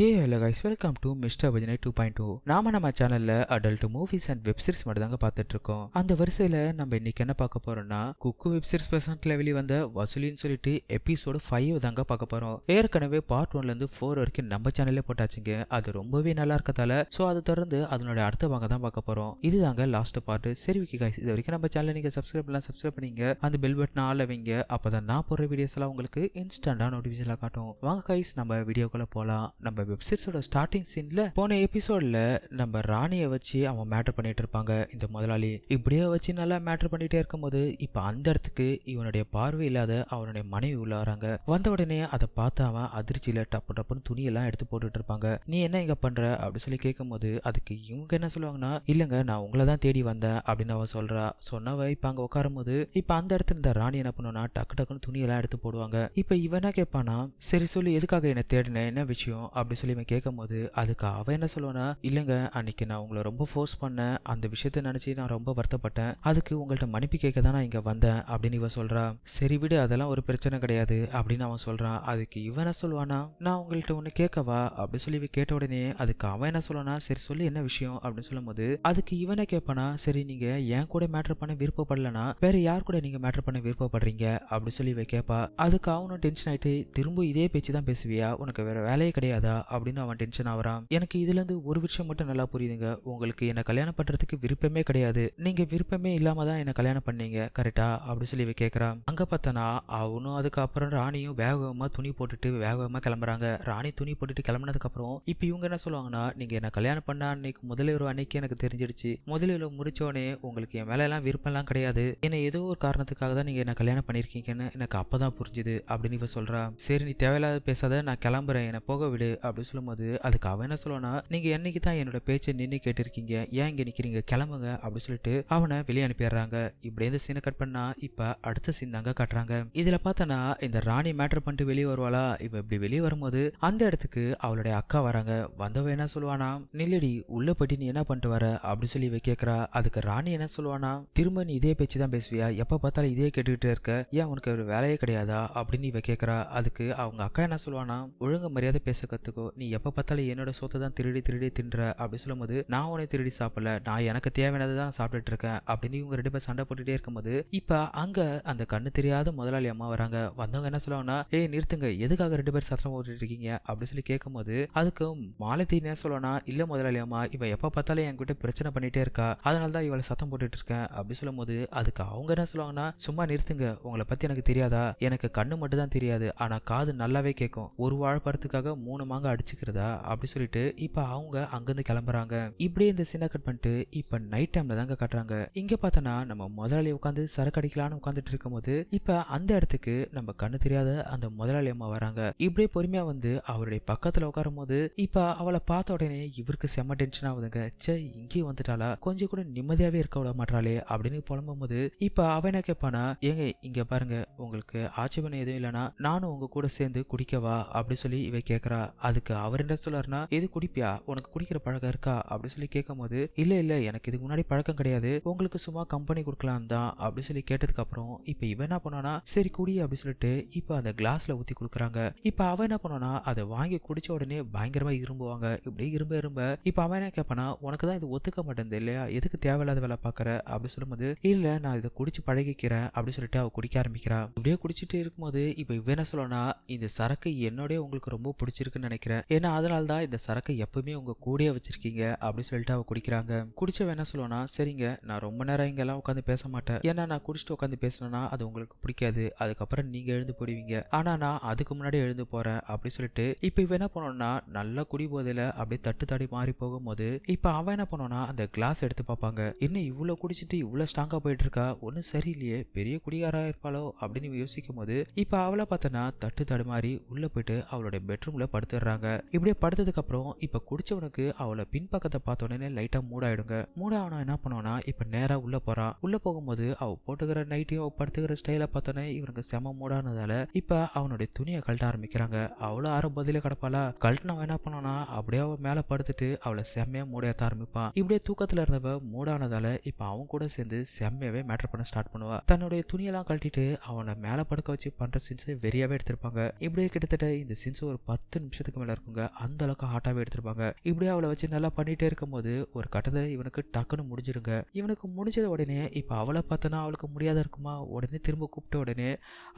Hey hello guys welcome to mister பஜனை two point two நாம நம்ம சேனல்ல adult movies and web series மட்டும் தாங்க பார்த்துட்டு இருக்கோம் அந்த வரிசையில நம்ம இன்னைக்கு என்ன பார்க்க போறோம்னா குக்கு வெப் சீரிஸ் பிரசன்ட்ல வெளிவந்த வசூலின்னு சொல்லிட்டு எபிசோடு ஃபைவ் தாங்க பார்க்க போறோம். ஏற்கனவே பார்ட் ஒன்ல இருந்து ஃபோர் வரைக்கும் நம்ம சேனல்ல போட்டாச்சுங்க. அது ரொம்பவே நல்லா இருக்கதால ஸோ அதை தொடர்ந்து அதனுடைய அடுத்த பாங்க தான் பார்க்க போறோம். இதுதாங்க லாஸ்ட் பார்ட் சரி ஓகே கைஸ் இது வரைக்கும் நம்ம சேனல் நீங்க சப்ஸ்கிரைப் பண்ணலாம் சப்ஸ்கிரைப் பண்ணீங்க. அந்த பெல் பட்டன் ஆள் வைங்க. அப்பதான் நான் போடுற வீடியோஸ் எல்லாம் உங்களுக்கு இன்ஸ்டன்டா நோட்டிபிகேஷன் காட்டும். வாங்க கைஸ் நம்ம வீடியோக்குள்ள போலாம். நம்ம வெப்சீரிஸோட ஸ்டார்டிங் சீன்ல போன எபிசோட்ல நம்ம ராணியை வச்சு அவன் மேட்டர் பண்ணிட்டு இருப்பாங்க. இந்த முதலாளி இப்படியே வச்சு நல்லா மேட்டர் பண்ணிட்டே இருக்கும்போது இப்ப அந்த இடத்துக்கு இவனுடைய பார்வை இல்லாத அவனுடைய மனைவி உள்ள வராங்க. வந்த உடனே அதை பார்த்து அவன் அதிர்ச்சியில டப்பு டப்புன்னு துணியெல்லாம் எடுத்து போட்டுட்டு இருப்பாங்க. நீ என்ன இங்க பண்ற? அப்படி சொல்லி கேட்கும்போது அதுக்கு இவங்க என்ன சொல்லுவாங்கன்னா இல்லங்க நான் உங்களை தான் தேடி வந்தேன் அப்படின்னு அவன் சொல்றா. சொன்னவ இப்ப அங்க உட்காரும் போது இப்ப அந்த இடத்துல இந்த ராணி என்ன பண்ணுனா டக்கு டக்குன்னு துணியெல்லாம் எடுத்து போடுவாங்க. இப்ப இவன் என்ன கேட்பானா சரி சொல்லி எதுக்காக என்ன தேடின? என்ன விஷயம்? அப்படி சொல்லி இவன் கேட்கும்போது அதுக்கு அவன் என்ன சொல்லுவானா இல்லைங்க அன்னைக்கு நான் உங்களை ரொம்ப ஃபோர்ஸ் பண்ணேன். அந்த விஷயத்த நினைச்சு நான் ரொம்ப வருத்தப்பட்டேன். அதுக்கு உங்கள்ட்ட மன்னிப்பு கேட்க தான் நான் இங்க வந்தேன். அப்படின்னு இவன் சொல்கிறா சரி விடு அதெல்லாம் ஒரு பிரச்சனை கிடையாது. அப்படின்னு அவன் சொல்றான் அதுக்கு இவன் என்ன சொல்லுவானா நான் உங்கள்ட்ட ஒண்ணு கேட்கவா அப்படி சொல்லி இவன் கேட்ட உடனே அதுக்கு அவன் என்ன சொல்லுவானா சரி சொல்லி என்ன விஷயம்? அப்படின்னு சொல்லும்போது அதுக்கு இவனை கேட்பானா சரி நீங்க என் கூட மேட்டர் பண்ண விருப்பப்படலனா வேற யார் கூட நீங்க மேட்டர் பண்ண விருப்பப்படுறீங்க? அப்படி சொல்லி இவ கேட்பா அதுக்கு அவனும் டென்ஷன் ஆயிட்டு திரும்ப இதே பேச்சு தான் பேசுவியா? உனக்கு வேற வேலையே கிடையாதா? அப்படின்னு அவன் டென்ஷன் ஆகுறான். எனக்கு இதுல இருந்து ஒரு விஷயம் மட்டும் நல்லா புரியுதுங்க. உங்களுக்கு என்ன கல்யாணம் பண்றதுக்கு விருப்பமே கிடையாது. நீங்க விருப்பமே இல்லாம தான் என்ன கல்யாணம் பண்ணீங்க. கரெக்டா அப்படின்னு சொல்லி இவ கேக்குறான். அங்க பார்த்தனா அவனும் அதுக்கப்புறம் ராணியும் வேகமா துணி போட்டுட்டு வேகமா கிளம்புறாங்க. ராணி துணி போட்டுட்டு கிளம்புனதுக்கப்புறம் அப்புறம் இப்ப இவங்க என்ன சொல்லுவாங்கன்னா நீங்க என்ன கல்யாணம் பண்ண அன்னைக்கு முதலிரவு அன்னைக்கு எனக்கு தெரிஞ்சிடுச்சு. முதலிரவு முடிச்சோடனே உங்களுக்கு என் மேல எல்லாம் விருப்பம்லாம் கிடையாது. என்ன ஏதோ ஒரு காரணத்துக்காக தான் நீங்க என்ன கல்யாணம் பண்ணிருக்கீங்கன்னு எனக்கு அப்பதான் புரிஞ்சுது. அப்படின்னு இவ சொல்றா சரி நீ தேவையில்லாத பேசாத. நான் கிளம்புறேன். என்னை போக விடு. அப்படின்னு சொல்லும்போது அதுக்கு அவன் என்ன சொல்லுவானா நீங்க என்னைக்கு தான் என்னோட பேச்சை நின்று கேட்டிருக்கீங்க? ஏன் இங்க நிக்கிறீங்க? கிளம்புங்க. அப்படின்னு சொல்லிட்டு அவனை வெளியே அனுப்பிடுறாங்க. இப்படி இந்த சீனை கட் பண்ணா இப்ப அடுத்த சீன் தாங்க காட்டுறாங்க. இதுல பார்த்தனா இந்த ராணி மேட்டர் பண்ணிட்டு வெளியே வருவாளா? இவ இப்படி வெளியே வரும்போது அந்த இடத்துக்கு அவளுடைய அக்கா வராங்க. வந்தவ என்ன சொல்லுவானா நில்லடி உள்ள போயிட்டு நீ என்ன பண்ணிட்டு வர? அப்படின்னு சொல்லி இவ கேட்கறா அதுக்கு ராணி என்ன சொல்லுவானா திரும்ப நீ இதே பேச்சு தான் பேசுவியா? எப்ப பார்த்தாலும் இதே கேட்டுக்கிட்டே இருக்க. ஏன் உனக்கு ஒரு வேலையே கிடையாதா? அப்படின்னு இவ கேட்கறா அதுக்கு அவங்க அக்கா என்ன சொல்லுவானா ஒழுங்கு மரியாதை பேச கத்துக்கோ நீ எப்போ பார்த்தாலும் என்னோட சொத்தை தான் திருடி திருடி தின்ற அப்படி சொல்லும்போது நான் உன்னை திருடி சாப்பிடல. நான் எனக்கு தேவையானதை தான் சாப்பிட்டுட்டு இருக்கேன் அப்படின்னு இவங்க ரெண்டு பேர் சண்டை போட்டுட்டே இருக்கும்போது இப்போ அங்கே அந்த கண்ணு தெரியாத முதலாளி அம்மா வராங்க. வந்தவங்க என்ன சொல்லுவாங்கன்னா ஏய் நிறுத்துங்க. எதுக்காக ரெண்டு பேர் சத்தம் போட்டுட்டு இருக்கீங்க? அப்படின்னு சொல்லி கேட்கும்போது அதுக்கு மாலத்தி என்ன சொல்லுவானா இல்லை முதலாளி அம்மா இவன் எப்போ பார்த்தாலும் என்கிட்ட பிரச்சனை பண்ணிட்டே இருக்கா. அதனால தான் இவளை சத்தம் போட்டுட்டு இருக்கேன். அப்படி சொல்லும்போது அதுக்கு அவங்க என்ன சொல்லுவாங்கன்னா சும்மா நிறுத்துங்க. உங்களை பற்றி எனக்கு தெரியாதா? எனக்கு கண்ணு மட்டும் தான் தெரியாது. ஆனால் காது நல்லாவே கேட்கும். ஒரு வாழைப்பழத்துக்காக மூணு மாங்க அடிச்சுக்கிறதா அப்படி சொல்லிட்டு இப்ப அவங்க அங்கிருந்து கிளம்புறாங்க. இப்படியே இந்த சீனை கட் பண்ணிட்டு இப்ப நைட் டைம்ல தாங்க காட்டுறாங்க. இங்க பார்த்தோன்னா நம்ம முதலாளி உட்காந்து சரக்கு அடிக்கலாம்னு உட்காந்துட்டு இருக்கும்போது இப்ப அந்த இடத்துக்கு நம்ம கண்ணு தெரியாத அந்த முதலாளி அம்மா வராங்க. இப்படியே பொறுமையா வந்து அவருடைய பக்கத்துல உட்காரும் போது இப்ப அவளை பார்த்த உடனே இவருக்கு செம்ம டென்ஷன் ஆகுதுங்க. சே இங்கேயும் வந்துட்டாளா? கொஞ்சம் கூட நிம்மதியாவே இருக்க விட மாட்டாளே அப்படின்னு புலம்பும் போது இப்ப அவ என்ன கேட்பானா ஏங்க இங்க பாருங்க உங்களுக்கு ஆட்சேபனை எதுவும் இல்லைன்னா நானும் உங்க கூட சேர்ந்து குடிக்கவா? அப்படி சொல்லி இவ கேக்குறா. அதுக்கு அவர் என்ன சொல்றாருன்னா எது குடிப்பியா? உனக்கு குடிக்கிற பழக்கம் இருக்கா? அப்படின்னு சொல்லி கேட்கும் போது இல்ல இல்ல எனக்கு இதுக்கு முன்னாடி பழக்கம் கிடையாது. உங்களுக்கு சும்மா கம்பெனி கொடுக்கலாம் தான். அப்படி சொல்லி கேட்டதுக்கு அப்புறம் இப்ப இவன் என்ன பண்ணானா சரி குடி அப்படின்னு சொல்லிட்டு இப்ப அந்த கிளாஸ்ல ஊத்தி கொடுக்குறாங்க. இப்ப அவன் என்ன பண்ணானா அதை வாங்கி குடிச்ச உடனே பயங்கரமா இரும்புவாங்க. இப்படி இரும்ப இரும்ப. இப்ப அவன் என்ன கேட்பானா உனக்கு தான் இது ஒத்துக்க மாட்டேங்குது இல்லையா? எதுக்கு தேவையில்லாத வேலை பாக்குற? அப்படி சொல்லும்போது இல்ல நான் இதை குடிச்சு பழகிக்கிறேன். அப்படின்னு சொல்லிட்டு அவ குடிக்க ஆரம்பிக்கிறா. இப்படியே குடிச்சிட்டு இருக்கும்போது இப்ப இவன் என்ன சொல்லனா இந்த சரக்கு என்னோட உங்களுக்கு ரொம்ப பிடிச்சிருக்குன்னு நினைக்கிறேன். ஏன்னா அதனால தான் இந்த சரக்கை எப்பவுமே உங்க கூடயே வச்சிருக்கீங்க அப்படின்னு சொல்லிட்டு அவ குடிக்கிறாங்க. குடிச்சவன் என்ன சொல்லுவானா சரிங்க நான் ரொம்ப நேரம் இங்கெல்லாம் உட்காந்து பேச மாட்டேன். ஏன்னா நான் குடிச்சிட்டு உட்காந்து பேசினேன்னா அது உங்களுக்கு பிடிக்காது. அதுக்கப்புறம் நீங்க எழுந்து போடுவீங்க ஆனா நான் அதுக்கு முன்னாடி எழுந்து போறேன் அப்படின்னு சொல்லிட்டு இப்ப இவ என்ன பண்ணோம்னா நல்லா குடி போதில அப்படியே தட்டு தாடி மாறி போகும்போது இப்ப அவன் என்ன பண்ணோம்னா அந்த கிளாஸ் எடுத்து பார்ப்பாங்க. இன்னும் இவ்வளவு குடிச்சிட்டு இவ்வளவு ஸ்ட்ராங்கா போயிட்டு இருக்கா ஒன்னும் சரியில்லையே பெரிய குடிகாரா இருப்பாளோ? அப்படின்னு யோசிக்கும் போது இப்ப அவளை பார்த்தனா தட்டு தடுமாறி உள்ள போயிட்டு அவளுடைய பெட்ரூம்ல படுத்துடுறாங்க. இப்படியே படுத்ததுக்கு அப்புறம் இப்ப குடிச்சவனுக்கு அவளை பின்பக்கத்தை பார்த்த உடனே லைட்டா மூடாயிடுங்க. மூடாவனா என்ன பண்ணுவானா இப்ப நேரா உள்ள போகிறான் உள்ள போகும்போது அவ போட்டுக்கிற நைட்டையும் அவ படுத்துக்கிற ஸ்டைல பார்த்தோன்னே இவனுக்கு செம மூடானதால இப்ப அவனுடைய துணியை கழட்ட ஆரம்பிக்கிறாங்க. அவளும் ஆரம்ப பதில கிடப்பாளா? கழட்டினவன் என்ன பண்ணானா அப்படியே அவன் மேல படுத்துட்டு அவளை செம்மையா மூடையாத்த ஆரம்பிப்பான் இப்படியே தூக்கத்துல இருந்தவ மூடானதால இப்ப அவன் கூட சேர்ந்து செம்மையாவே மேட்டர் பண்ண ஸ்டார்ட் பண்ணுவா. தன்னுடைய துணியெல்லாம் கழட்டிட்டு அவனை மேல படுக்க வச்சு பண்ற சீன்ஸ் வெறியாவே எடுத்திருப்பாங்க. இப்படியே கிட்டத்தட்ட இந்த சீன்ஸ் ஒரு பத்து நிமிஷத்துக்கு லெவலுக்கு இருக்குங்க. அந்த அளவுக்கு ஹாட்டாவே எடுத்திருப்பாங்க. இப்படியே அவளை வச்சு நல்லா பண்ணிகிட்டே இருக்கும்போது ஒரு கட்டத்தில் இவனுக்கு டக்குன்னு முடிஞ்சிருங்க. இவனுக்கு முடிஞ்சது உடனே இப்போ அவளை பார்த்தனா அவளுக்கு முடியாத இருக்குமா? உடனே திரும்ப கூப்பிட்ட உடனே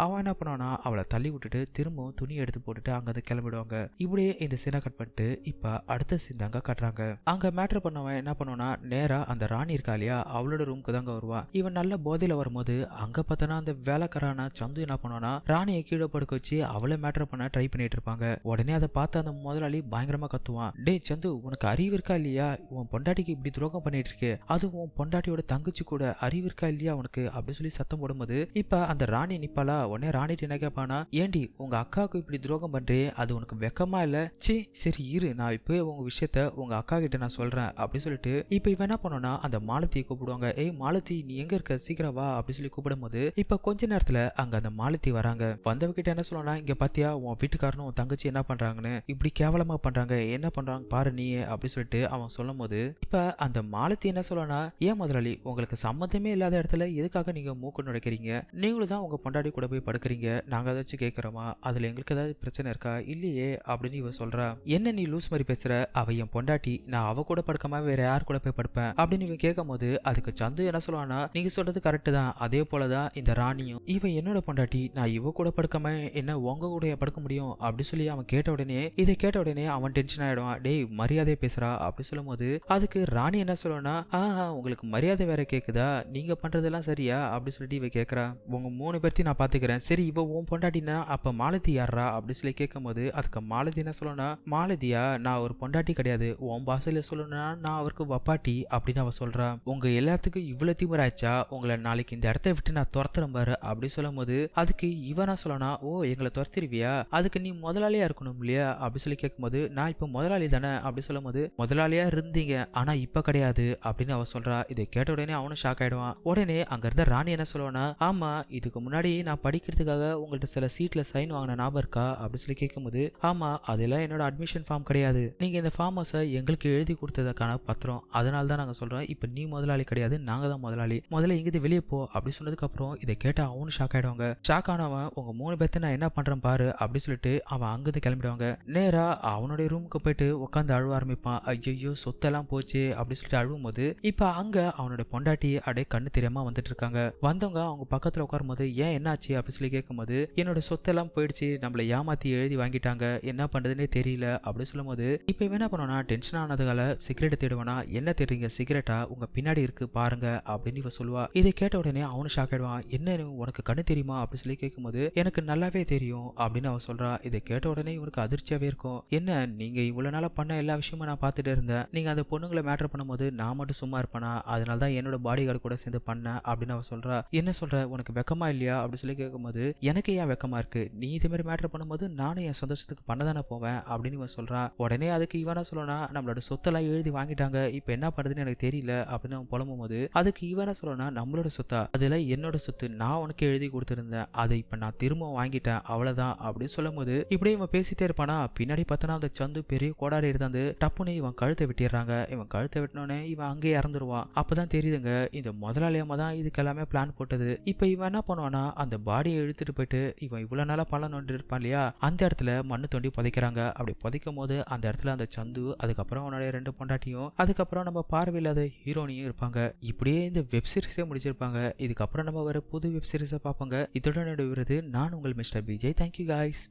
அவன் என்ன பண்ணுவானா அவளை தள்ளி விட்டுட்டு திரும்பவும் துணி எடுத்து போட்டுட்டு அங்கிருந்து கிளம்பிடுவாங்க. இப்படியே இந்த சீனை கட் பண்ணிட்டு இப்போ அடுத்த சீன் தாங்க கட்டுறாங்க. அங்கே மேட்டர் பண்ணவன் என்ன பண்ணுவானா நேராக அந்த ராணி இருக்கா இல்லையா? அவளோட ரூமுக்கு தாங்க வருவான் இவன் நல்ல போதையில் வரும்போது அங்கே பார்த்தனா அந்த வேலைக்காரான சந்து என்ன பண்ணுவானா ராணியை கீழே படுக்க வச்சு அவளை மேட்டர் பண்ண ட்ரை பண்ணிட்டு இருப்பாங்க. உடனே அதை பார்த்து அந்த முதலாளி பயங்கரமா கத்துவான். டேய் சந்து உனக்கு அறிவு இருக்கா இல்லையா? உன் பொண்டாட்டிக்கு இப்படி துரோகம் பண்ணிட்டு இருக்கு அது உன் பொண்டாட்டியோட தங்கச்சி கூட அறிவு இருக்கா இல்லையா உனக்கு? அப்படி சொல்லி சத்தம் போடும்போது இப்ப அந்த ராணி நிப்பாளா? உடனே ராணி என்ன கேட்பானா ஏண்டி உங்க அக்காவுக்கு இப்படி துரோகம் பண்றே? அது உனக்கு வெக்கமா இல்ல? சி சரி இரு. நான் இப்போ உங்க விஷயத்த உங்க அக்கா கிட்ட நான் சொல்றேன். அப்படின்னு சொல்லிட்டு இப்ப இவன் என்ன பண்ணோம்னா அந்த மாலத்தியை கூப்பிடுவாங்க. ஏய் மாலத்தி நீ எங்க இருக்க? சீக்கிரம் வா. அப்படி சொல்லி கூப்பிடும்போது இப்ப கொஞ்ச நேரத்துல அங்க அந்த மாலத்தி வராங்க. வந்தவகிட்ட என்ன சொல்லணும்னா இங்க பாத்தியா உன் வீட்டுக்காரனும் உன் தங்கச்சி என்ன பண்றாங்கன்னு இப்படி கேவலமா பண்றாங்க என்ன பண்றாங்க பாரு நீ அப்படி சொல்லிட்டு அவன் சொல்லும் போது இப்ப அந்த மாலத்தி என்ன சொல்லனா ஏன் முதலாளி உங்களுக்கு சம்மந்தமே இல்லாத இடத்துல எதுக்காக நீங்க மூக்கு நுழைக்கிறீங்க? நீங்களும் தான் உங்க பொண்டாட்டி கூட போய் படுக்கிறீங்க. நாங்க ஏதாச்சும் கேட்கிறோமா அதுல எங்களுக்கு ஏதாவது பிரச்சனை இருக்கா? இல்லையே அப்படின்னு இவ சொல்றா. என்ன நீ லூஸ் மாதிரி பேசுற? அவ என் பொண்டாட்டி நான் அவ கூட படுக்காம வேற யார் கூட போய் படுப்பேன்? அப்படின்னு இவன் கேட்கும் போது அதுக்கு சந்து என்ன சொல்லுவானா நீங்க சொல்றது கரெக்ட் தான். அதே போலதான் இந்த ராணியும். இவன் என்னோட பொண்டாட்டி நான் இவ கூட படுக்காம என்ன உங்க கூட படுக்க முடியும்? அப்படின்னு சொல்லி அவன் கேட்ட உடனே இதை கேட்ட உடனே அவன் டென்ஷன் ஆயிடுவான். டேய் மரியாதையை பேசுறா. அப்படி சொல்லும் போது அதுக்கு ராணி என்ன சொல்லுவனா ஆஹா உங்களுக்கு மரியாதை வேற கேக்குதா? நீங்க பண்றதெல்லாம் சரியா? அப்படி சொல்லிட்டு இவ கேக்குறா. உங்க மூணு பேர்த்தையும் நான் பாத்துக்கிறேன். சரி இவ உன் பொண்டாட்டினா அப்ப மாலதி யாரா அப்படி சொல்லி கேட்கும்போது அதுக்கு மாலதி என்ன சொல்லணும்னா மாலதியா நான் ஒரு பொண்டாட்டி கிடையாது. உன் பாசையில சொல்லணும்னா நான் அவருக்கு வப்பாட்டி. அப்படின்னு அவ சொல்றா. உங்க எல்லாத்துக்கும் இவ்வளவு தீவிராச்சா உங்களை நாளைக்கு இந்த இடத்த விட்டு நான் துரத்துறேன் பாரு. அப்படி சொல்லும் போது அதுக்கு இவனா சொல்லனா ஓ எங்களை துரத்திருவியா? அதுக்கு நீ முதலாளியா இருக்கணும் இல்லையா? அப்படி சொல்லி கேட்கும்போது நான் இப்போ முதலாளி தானே? அப்படி சொல்லும்போது முதலாளியா இருந்தீங்க ஆனா இப்போ கிடையாது. அப்படின்னு அவ சொல்றா. இதை கேட்ட உடனே அவனும் ஷாக் ஆயிடுவான். உடனே அங்க இருந்த ராணி என்ன சொல்லுவானா ஆமா இதுக்கு முன்னாடி நான் படிக்கிறதுக்காக உங்கள்ட்ட சில சீட்ல சைன் வாங்கின ஞாபகம் இருக்கா? அப்படின்னு சொல்லி கேட்கும்போது ஆமா அதெல்லாம் என்னோட அட்மிஷன் ஃபார்ம் கிடையாது. நீங்க இந்த ஃபார்ம் ஹவுஸை எங்களுக்கு எழுதி கொடுத்ததுக்கான பத்திரம். அதனால தான் நாங்க சொல்றோம் இப்போ நீ முதலாளி கிடையாது நாங்க தான் முதலாளி. முதல்ல இங்கிருந்து வெளியே போ. அப்படி சொன்னதுக்கு அப்புறம் இதை கேட்ட அவனும் ஷாக் ஆயிடுவாங்க. ஷாக் ஆனவன் உங்க மூணு பேர்த்த நான் என்ன பண்றேன் பாரு அப்படின்னு சொல்லிட்டு அவன் அங்கிருந்து கிளம்பிடுவாங்க. நேராக அவனுடைய ரூமுக்கு போயிட்டு உட்காந்து அழுவ ஆரம்பிப்பான். ஐயோ சொத்தெல்லாம் போச்சு அப்படி சொல்லிட்டு அழுவும் போது இப்போ அங்கே அவனுடைய பொண்டாட்டி அப்படியே கண்ணு தெரியாமல் வந்துட்டு இருக்காங்க வந்தவங்க அவங்க பக்கத்தில் உட்காரும் போது ஏன் என்னாச்சு? அப்படின்னு சொல்லி கேட்கும்போது என்னோட சொத்தெல்லாம் போயிடுச்சு. நம்மளை ஏமாத்தி எழுதி வாங்கிட்டாங்க. என்ன பண்ணுறதுனே தெரியல. அப்படி சொல்லும் போது இப்போ என்ன பண்ணுவானா டென்ஷன் ஆனதுனால சிகரெட் தேடுவானா? என்ன தேடுறீங்க? சிகரெட்டா உங்க பின்னாடி இருக்கு பாருங்க. அப்படின்னு இவ சொல்லுவா. இதை கேட்ட உடனே அவனு ஷாக் ஆயிடுவான். என்ன உனக்கு கண்ணு தெரியுமா? அப்படின்னு சொல்லி கேட்கும்போது எனக்கு நல்லாவே தெரியும். அப்படின்னு அவன் சொல்றா. இதை கேட்ட உடனே இவனுக்கு நல்லாவே இருக்கும். என்ன நீங்க இவ்வளவு நாளா பண்ண எல்லா விஷயமும் நான் பார்த்துட்டு இருந்தேன். நீங்க அந்த பொண்ணுங்களை மேட்டர் பண்ணும்போது நான் மட்டும் சும்மா இருப்பேனா? அதனால தான் என்னோட பாடி கார்டு கூட சேர்ந்து பண்ணேன் அப்படின்னு அவன் சொல்றா. என்ன சொல்ற உனக்கு வெக்கமா இல்லையா? அப்படின்னு சொல்லி கேட்கும்போது எனக்கு ஏன் வெக்கமா இருக்கு? நீ இதே மாதிரி மேட்டர் பண்ணும்போது நானும் என் சந்தோஷத்துக்கு பண்ண தானே போவேன்? அப்படின்னு இவன் சொல்றான் உடனே அதுக்கு இவனா சொல்லனா நம்மளோட சொத்தெல்லாம் எழுதி வாங்கிட்டாங்க. இப்போ என்ன பண்ணுறதுன்னு எனக்கு தெரியல. அப்படின்னு அவன் புலம்பும் போது அதுக்கு இவனா சொல்லனா நம்மளோட சொத்தா? அதுல என்னோட சொத்து. நான் உனக்கு எழுதி கொடுத்துருந்தேன். அதை இப்போ நான் திரும்ப வாங்கிட்டேன். அவ்வளவுதான். அப்படின்னு சொல்லும் போது இப்படியே இவன் பேசிட்டே இருப்பானா? பின்னாடி பார்த்தனா அந்த சந்து பெரிய கோடாரி இருந்தாந்து டப்புனு இவன் கழுத்தை வெட்டிடுறாங்க. இவன் கழுத்தை வெட்டினோடனே இவன் அங்கேயே இறந்துருவான். அப்பதான் தெரியுதுங்க இந்த முதலாளியம்மா தான் இதுக்கு எல்லாமே பிளான் போட்டது. இப்போ இவன் என்ன பண்ணுவானா அந்த பாடியை இழுத்துட்டு போயிட்டு இவன் இவ்வளவு நாளா பள்ளம் நோண்டி இருப்பான் இல்லையா? அந்த இடத்துல மண்ணு தோண்டி புதைக்கிறாங்க. அப்படி புதைக்கும் போது அந்த இடத்துல அந்த சந்து அதுக்கப்புறம் அவனுடைய ரெண்டு பொண்டாட்டியும் அதுக்கப்புறம் நம்ம பார்வையில்லாத ஹீரோனியும் இருப்பாங்க. இப்படியே இந்த வெப் சீரிஸே முடிச்சிருப்பாங்க. இதுக்கப்புறம் நம்ம வர புது வெப் சீரிஸை பார்ப்பாங்க. இதோட நடுவுறது நான் உங்கள் மிஸ்டர் விஜய் தேங்க்யூ காய்ஸ்